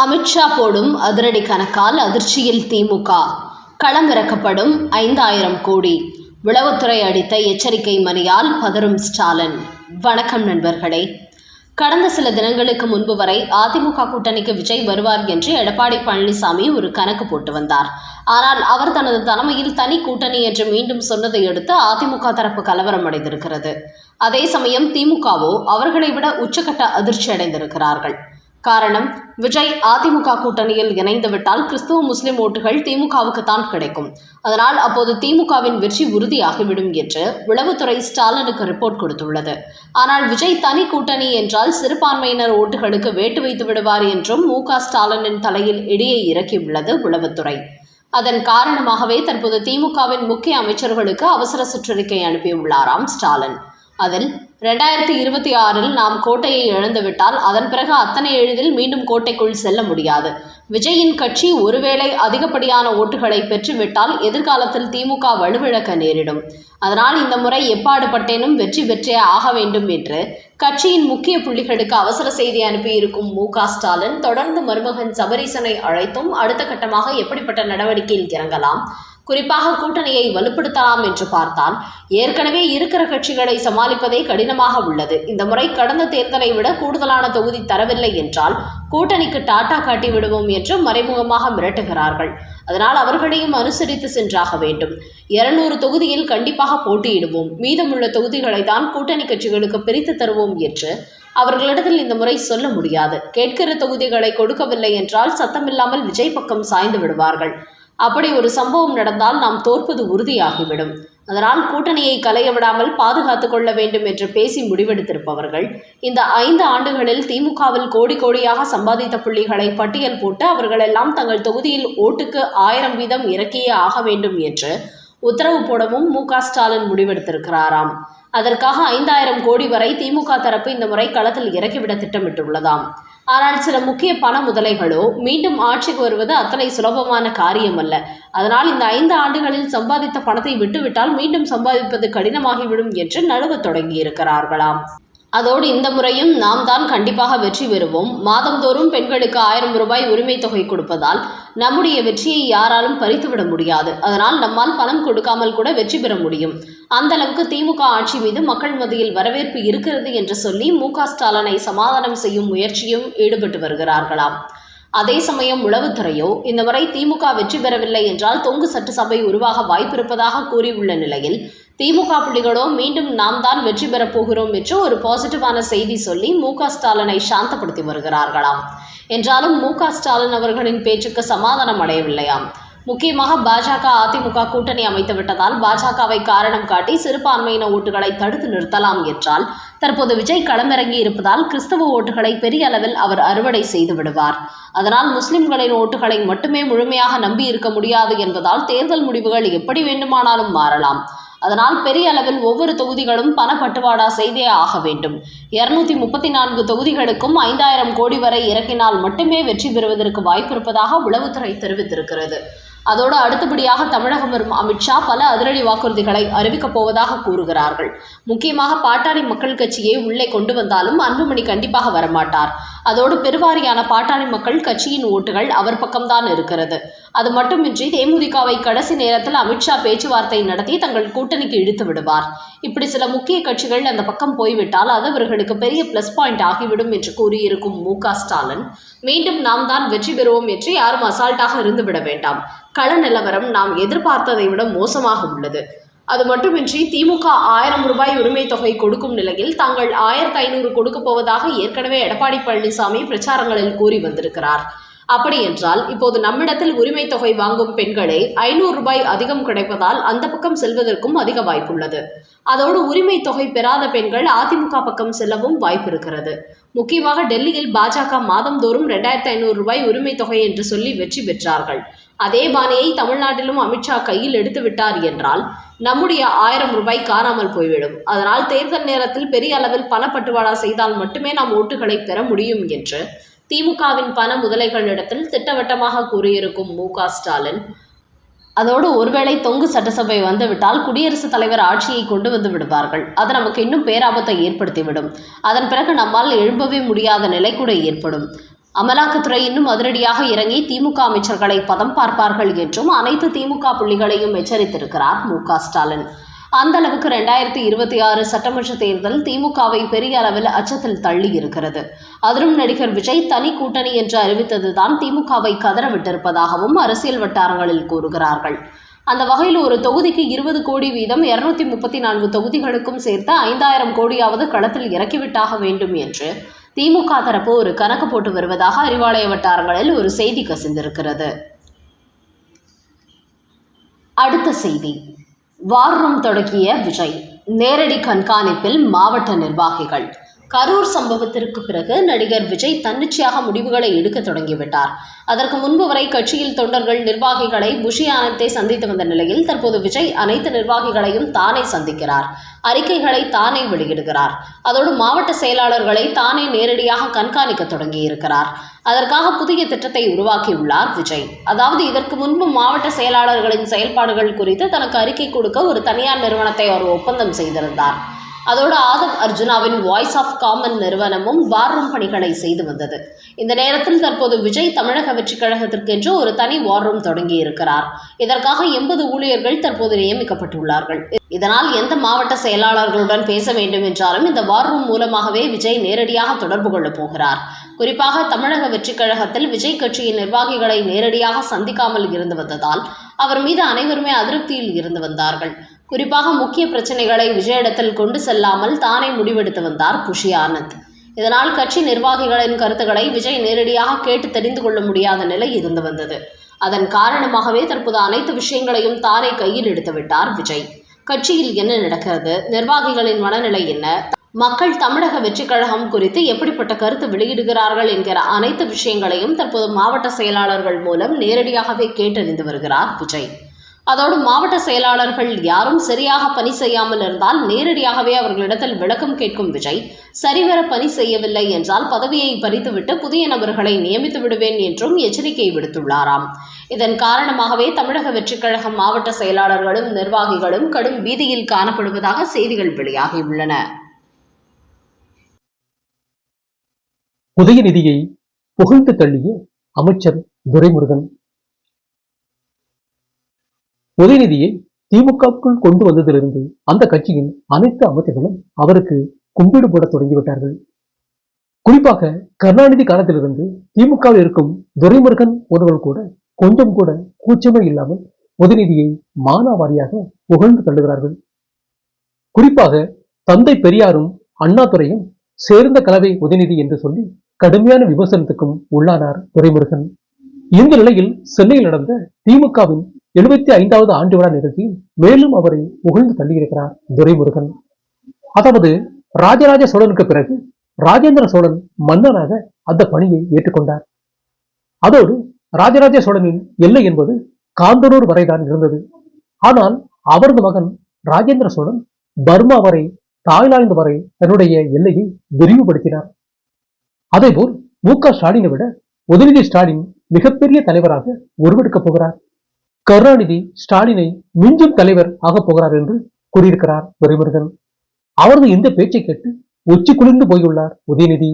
அமித்ஷா போடும் அதிரடி கணக்கால் அதிர்ச்சியில் திமுக. களமிறக்கப்படும் ஐந்தாயிரம் கோடி. உளவுத்துறை அடித்த எச்சரிக்கை மணியால் பதறும் ஸ்டாலின். வணக்கம் நண்பர்களே. கடந்த சில தினங்களுக்கு முன்பு வரை அதிமுக கூட்டணிக்கு விஜய் வருவார் என்று எடப்பாடி பழனிசாமி ஒரு கணக்கு போட்டு வந்தார். ஆனால் அவர் தனது தலைமையில் தனி கூட்டணி என்று மீண்டும் சொன்னதை அடுத்து அதிமுக தரப்பு கலவரம் அடைந்திருக்கிறது. அதே சமயம் திமுகவோ அவர்களை விட உச்சக்கட்ட அதிர்ச்சி அடைந்திருக்கிறார்கள். காரணம் விஜய் அதிமுக கூட்டணியில் இணைந்துவிட்டால் கிறிஸ்துவ முஸ்லிம் ஓட்டுகள் திமுகவுக்கு தான் கிடைக்கும். அதனால் அப்போது திமுகவின் வெற்றி உறுதியாகிவிடும் என்று உளவுத்துறை ஸ்டாலினுக்கு ரிப்போர்ட் கொடுத்துள்ளது. ஆனால் விஜய் தனி கூட்டணி என்றால் சிறுபான்மையினர் ஓட்டுகளுக்கு வேட்டு வைத்து விடுவார் என்றும் மு க ஸ்டாலினின் தலையில் இடையே இறக்கியுள்ளது உளவுத்துறை அதன் காரணமாகவே தற்போது திமுகவின் முக்கிய அமைச்சர்களுக்கு அவசர சுற்றறிக்கை அனுப்பியுள்ளாராம் ஸ்டாலின். அதில் ரெண்டாயிரத்தி இருபத்தி ஆறில் நாம் கோட்டையை இழந்துவிட்டால் அதன் பிறகு அத்தனை எளிதில் மீண்டும் கோட்டைக்குள் செல்ல முடியாது. விஜயின் கட்சி ஒருவேளை அதிகப்படியான ஓட்டுகளை பெற்றுவிட்டால் எதிர்காலத்தில் திமுக வலுவிழக்க நேரிடும். அதனால் இந்த முறை எப்பாடுபட்டேனும் வெற்றி பெற்றே ஆக வேண்டும் என்று கட்சியின் முக்கிய புள்ளிகளுக்கு அவசர செய்தி அனுப்பியிருக்கும் மு க ஸ்டாலின் தொடர்ந்து மருமகன் சபரீசனை அழைத்தும் அடுத்த கட்டமாக எப்படிப்பட்ட நடவடிக்கையில் இறங்கலாம் குறிப்பாக கூட்டணியை வலுப்படுத்தலாம் என்று பார்த்தால் ஏற்கனவே இருக்கிற கட்சிகளை சமாளிப்பதே கடினமாக உள்ளது. இந்த முறை கடந்த தேர்தலை விட கூடுதலான தொகுதி தரவில்லை என்றால் கூட்டணிக்கு டாட்டா காட்டி விடுவோம் என்று மறைமுகமாக மிரட்டுகிறார்கள். அதனால் அவர்களையும் அனுசரித்து சென்றாக வேண்டும். இருநூறு தொகுதியில் கண்டிப்பாக போட்டியிடுவோம். மீதமுள்ள தொகுதிகளை தான் கூட்டணி கட்சிகளுக்கு பிரித்து தருவோம் என்று அவர்களிடத்தில் இந்த முறை சொல்ல முடியாது. கேட்கிற தொகுதிகளை கொடுக்கவில்லை என்றால் சத்தமில்லாமல் விஜய் பக்கம் சாய்ந்து விடுவார்கள். அப்படி ஒரு சம்பவம் நடந்தால் நாம் தோற்பது உறுதியாகிவிடும். அதனால் கூட்டணியை கலைய விடாமல் பாதுகாத்துக் கொள்ள வேண்டும் என்று பேசி முடிவெடுத்திருப்பவர்கள் இந்த ஐந்து ஆண்டுகளில் திமுகவில் கோடி கோடியாக சம்பாதித்த புள்ளிகளை பட்டியல் போட்டு அவர்களெல்லாம் தங்கள் தொகுதியில் ஓட்டுக்கு ஆயிரம் வீதம் இறக்கியே ஆக வேண்டும் என்று உத்தரவு போடவும் மு க ஸ்டாலின் முடிவெடுத்திருக்கிறாராம். அதற்காக ஐந்தாயிரம் கோடி வரை திமுக தரப்பு இந்த முறை களத்தில் இறக்கிவிட திட்டமிட்டுள்ளதாம். ஆனால் சில முக்கிய பண முதலைகளோ மீண்டும் ஆட்சிக்கு வருவது அத்தனை சுலபமான காரியம் அல்ல அதனால் இந்த ஐந்து ஆண்டுகளில் சம்பாதித்த பணத்தை விட்டுவிட்டால் மீண்டும் சம்பாதிப்பது கடினமாகிவிடும் என்று நழுவத் தொடங்கியிருக்கிறார்களாம். அதோடு இந்த முறையும் நாம் தான் கண்டிப்பாக வெற்றி பெறுவோம். மாதந்தோறும் பெண்களுக்கு ஆயிரம் ரூபாய் உரிமை தொகை கொடுப்பதால் நம்முடைய வெற்றியை யாராலும் பறித்துவிட முடியாது. அதனால் நம்மால் பணம் கொடுக்காமல் கூட வெற்றி பெற முடியும். அந்த அளவுக்கு திமுக ஆட்சி மீது மக்கள் மத்தியில் வரவேற்பு இருக்கிறது என்று சொல்லி மு க ஸ்டாலினை சமாதானம் செய்யும் முயற்சியும் ஈடுபட்டு வருகிறார்களாம். அதே சமயம் உளவுத்துறையோ இந்த முறை திமுக வெற்றி பெறவில்லை என்றால் தொங்கு சட்டசபை உருவாக வாய்ப்பிருப்பதாக கூறியுள்ள நிலையில் திமுக புள்ளிகளோ மீண்டும் நாம் தான் வெற்றி பெறப் போகிறோம் என்று ஒரு பாசிட்டிவான செய்தி சொல்லி மு க ஸ்டாலினை சாந்தப்படுத்தி வருகிறார்களாம். என்றாலும் மு க ஸ்டாலின் அவர்களின் பேச்சுக்கு சமாதானம் அடையவில்லையாம். முக்கியமாக பாஜக அதிமுக கூட்டணி அமைத்து விட்டதால் பாஜகவை காரணம் காட்டி சிறுபான்மையின ஓட்டுகளை தடுத்து நிறுத்தலாம் என்றால் தற்போது விஜய் களமிறங்கி இருப்பதால் கிறிஸ்தவ ஓட்டுகளை பெரிய அளவில் அவர் அறுவடை செய்து விடுவார். அதனால் முஸ்லிம்களின் ஓட்டுகளை மட்டுமே முழுமையாக நம்பி இருக்க முடியாது என்பதால் தேர்தல் முடிவுகள் எப்படி வேண்டுமானாலும் மாறலாம். அதனால் பெரிய அளவில் ஒவ்வொரு தொகுதிகளும் பணப்பட்டுவாடா செய்தே ஆக வேண்டும். இருநூத்தி முப்பத்தி நான்கு தொகுதிகளுக்கும் ஐந்தாயிரம் கோடி வரை இறக்கினால் மட்டுமே வெற்றி பெறுவதற்கு வாய்ப்பிருப்பதாக உளவுத்துறை தெரிவித்திருக்கிறது. அதோடு அடுத்தபடியாக தமிழகம் வரும் அமித்ஷா பல அதிரடி வாக்குறுதிகளை அறிவிக்கப் போவதாக கூறுகிறார்கள். முக்கியமாக பாட்டாளி மக்கள் கட்சியை உள்ளே கொண்டு வந்தாலும் அன்புமணி கண்டிப்பாக வரமாட்டார். அதோடு பெருவாரியான பாட்டாளி மக்கள் கட்சியின் ஓட்டுகள் அவர் பக்கம்தான் இருக்கிறது. அது மட்டுமின்றி தேமுதிகவை கடைசி நேரத்தில் அமித்ஷா பேச்சுவார்த்தை நடத்தி தங்கள் கூட்டணிக்கு இழுத்து விடுவார். இப்படி சில முக்கிய கட்சிகள் அந்த பக்கம் போய்விட்டால் அது அவர்களுக்கு பெரிய பிளஸ் பாயிண்ட் ஆகிவிடும் என்று கூறியிருக்கும் மு க ஸ்டாலின் மீண்டும் நாம் தான் வெற்றி பெறுவோம் என்று யாரும் அசால்ட்டாக இருந்துவிட வேண்டாம். கள நிலவரம் நாம் எதிர்பார்த்ததை விட மோசமாக உள்ளது. அது மட்டுமின்றி திமுக ஆயிரம் ரூபாய் உரிமை தொகை கொடுக்கும் நிலையில் தாங்கள் ஆயிரத்தி ஐநூறு கொடுக்கப் போவதாக ஏற்கனவே எடப்பாடி பழனிசாமி பிரச்சாரங்களில் கூறி வந்திருக்கிறார். அப்படி என்றால் இப்போது நம்மிடத்தில் உரிமை தொகை வாங்கும் பெண்களே ஐநூறு ரூபாய் அதிகம் கிடைப்பதால் அந்த பக்கம் செல்வதற்கும் அதிக வாய்ப்புள்ளது. அதோடு உரிமை தொகை பெறாத பெண்கள் அதிமுக பக்கம் செல்லவும் வாய்ப்பு இருக்கிறது முக்கியமாக டெல்லியில் பாஜக மாதந்தோறும் ரெண்டாயிரத்தி ஐநூறு ரூபாய் உரிமை தொகை என்று சொல்லி வெற்றி பெற்றார்கள். அதே பாணியை தமிழ்நாட்டிலும் அமித்ஷா கையில் எடுத்து விட்டார் என்றால் நம்முடைய ஆயிரம் ரூபாய் காணாமல் போய்விடும். அதனால் தேர்தல் நேரத்தில் பெரிய அளவில் பணப்பட்டுவாடா செய்தால் மட்டுமே நாம் ஓட்டுகளை பெற முடியும் என்று திமுகவின் பண முதலைகளிடத்தில் திட்டவட்டமாக கூறியிருக்கும் மு க ஸ்டாலின். அதோடு ஒருவேளை தொங்கு சட்டசபை வந்துவிட்டால் குடியரசுத் தலைவர் ஆட்சியை கொண்டு வந்து விடுவார்கள். அது நமக்கு இன்னும் பேராபத்தை ஏற்படுத்திவிடும். அதன் பிறகு நம்மால் எழும்பவே முடியாத நிலை கூட ஏற்படும். அமலாக்கத்துறை இன்னும் அதிரடியாக இறங்கி திமுக அமைச்சர்களை பதம் பார்ப்பார்கள் என்றும் அனைத்து திமுக புள்ளிகளையும் எச்சரித்திருக்கிறார் மு க ஸ்டாலின். அந்த அளவுக்கு ரெண்டாயிரத்தி இருபத்தி ஆறு சட்டமன்ற தேர்தல் திமுகவை பெரிய அளவில் அச்சத்தில் தள்ளி இருக்கிறது. அதிலும் நடிகர் விஜய் தனி கூட்டணி என்று அறிவித்ததுதான் திமுகவை கதறவிட்டிருப்பதாகவும் அரசியல் வட்டாரங்களில் கூறுகிறார்கள். அந்த வகையில் ஒரு தொகுதிக்கு இருபது கோடி வீதம் இருநூத்தி முப்பத்தி நான்கு தொகுதிகளுக்கும் சேர்த்து ஐந்தாயிரம் கோடியாவது களத்தில் இறக்கிவிட்டாக வேண்டும் என்று திமுக தரப்பு ஒரு கணக்கு போட்டு வருவதாக அறிவாலய வட்டாரங்களில் ஒரு செய்தி கசிந்திருக்கிறது. அடுத்த செய்தி. வார் ரூம் தொடங்கிய விஜய். நேரடி கண்காணிப்பில் மாவட்ட நிர்வாகிகள். கரூர் சம்பவத்திற்கு பிறகு நடிகர் விஜய் தன்னிச்சையாக முடிவுகளை எடுக்க தொடங்கிவிட்டார். அதற்கு முன்பு வரை கட்சியில் தொண்டர்கள் நிர்வாகிகளை புஷி ஆனந்தை சந்தித்து வந்த நிலையில் தற்போது விஜய் அனைத்து நிர்வாகிகளையும் தானே சந்திக்கிறார். அறிக்கைகளை தானே வெளியிடுகிறார். அதோடு மாவட்ட செயலாளர்களை தானே நேரடியாக கண்காணிக்க தொடங்கியிருக்கிறார். அதற்காக புதிய திட்டத்தை உருவாக்கியுள்ளார் விஜய். அதாவது இதற்கு முன்பு மாவட்ட செயலாளர்களின் செயல்பாடுகள் குறித்து தனக்கு அறிக்கை கொடுக்க ஒரு தனியார் நிறுவனத்தை அவர் ஒப்பந்தம் செய்திருந்தார். அதோடு ஆதவ் அர்ஜுனாவின் வாய்ஸ் ஆஃப் காமன் நிறுவனமும் வார்ரூம் பணிகளை செய்து வந்தது. இந்த நேரத்தில் தற்போது விஜய் தமிழக வெற்றிக் கழகத்திற்கென்று ஒரு தனி வார் ரூம் தொடங்கி இருக்கிறார். இதற்காக எண்பது ஊழியர்கள் தற்போது நியமிக்கப்பட்டுள்ளார்கள். இதனால் எந்த மாவட்ட செயலாளர்களுடன் பேச வேண்டும் என்றாலும் இந்த வார்ரூம் மூலமாகவே விஜய் நேரடியாக தொடர்பு கொள்ளப் போகிறார். குறிப்பாக தமிழக வெற்றிக் கழகத்தில் விஜய் கட்சியின் நிர்வாகிகளை நேரடியாக சந்திக்காமல் இருந்து வந்ததால் அவர் மீது அனைவருமே அதிருப்தியில் இருந்து வந்தார்கள். குறிப்பாக முக்கிய பிரச்சனைகளை விஜயிடத்தில் கொண்டு செல்லாமல் தானே முடிவெடுத்து வந்தார் புஷி ஆனந்த். இதனால் கட்சி நிர்வாகிகளின் கருத்துக்களை விஜய் நேரடியாக கேட்டு தெரிந்து கொள்ள முடியாத நிலை இருந்து வந்தது. அதன் காரணமாகவே தற்போது அனைத்து விஷயங்களையும் தானே கையில் எடுத்து விட்டார் விஜய். கட்சியில் என்ன நடக்கிறது நிர்வாகிகளின் மனநிலை என்ன மக்கள் தமிழக வெற்றிக் கழகம் குறித்து எப்படிப்பட்ட கருத்து வெளியிடுகிறார்கள் என்கிற அனைத்து விஷயங்களையும் தற்போது மாவட்ட செயலாளர்கள் மூலம் நேரடியாகவே கேட்டறிந்து வருகிறார் விஜய். அதோடு மாவட்ட செயலாளர்கள் யாரும் சரியாக பணி செய்யாமல் இருந்தால் நேரடியாகவே அவர்களிடத்தில் விளக்கம் கேட்கும் விஜய் சரிவர பணி செய்யவில்லை என்றால் பதவியை பறித்துவிட்டு புதிய நபர்களை நியமித்து விடுவேன் என்றும் எச்சரிக்கை விடுத்துள்ளாராம். இதன் காரணமாகவே தமிழக வெற்றிக் கழகம் மாவட்ட செயலாளர்களும் நிர்வாகிகளும் கடும் வீதியில் காணப்படுவதாக செய்திகள் வெளியாகியுள்ளன. உதயநிதியை புகழ்ந்து தள்ளிய அமைச்சர் துரைமுருகன் உதயநிதியை திமுகவுக்குள் கொண்டு வந்ததிலிருந்து அந்த கட்சியின் அனைத்து அமைச்சர்களும் அவருக்கு கும்பிடு போட தொடங்கிவிட்டார்கள். குறிப்பாக கருணாநிதி காலத்திலிருந்து திமுகவில் இருக்கும் துரைமுருகன் போன்றவர்கள் கூட கொஞ்சம் கூட கூச்சமே இல்லாமல் உதயநிதியை மானாவாரியாக புகழ்ந்து தள்ளுகிறார்கள். குறிப்பாக தந்தை பெரியாரும் அண்ணாதுரையும் சேர்ந்த கலவை உதயநிதி என்று சொல்லி கடுமையான விமர்சனத்துக்கும் உள்ளானார் துரைமுருகன். இந்த நிலையில் சென்னையில் நடந்த திமுகவின் எழுபத்தி ஐந்தாவது ஆண்டு விழா நிகழ்ச்சி மேலும் அவரை புகழ்ந்து தள்ளியிருக்கிறார் துரைமுருகன். அதாவது ராஜராஜ சோழனுக்கு பிறகு ராஜேந்திர சோழன் மன்னனாக அந்த பணியை ஏற்றுக்கொண்டார். அதோடு ராஜராஜ சோழனின் எல்லை என்பது காந்தனூர் வரைதான் இருந்தது. ஆனால் அவரது மகன் ராஜேந்திர சோழன் பர்மா வரை தாய்லாந்து வரை தன்னுடைய எல்லையை விரிவுபடுத்தினார். அதேபோல் மு க ஸ்டாலினை விட உதயநிதி ஸ்டாலின் மிகப்பெரிய தலைவராக உருவெடுக்கப் போகிறார். கருணாநிதி ஸ்டாலினை மிஞ்சும் தலைவர் ஆகப் போகிறார் என்று கூறியிருக்கிறார் துரைமுருகன் அவரது இந்த பேச்சை கேட்டு உச்சி குளிர்ந்து போயுள்ளார் உதயநிதி.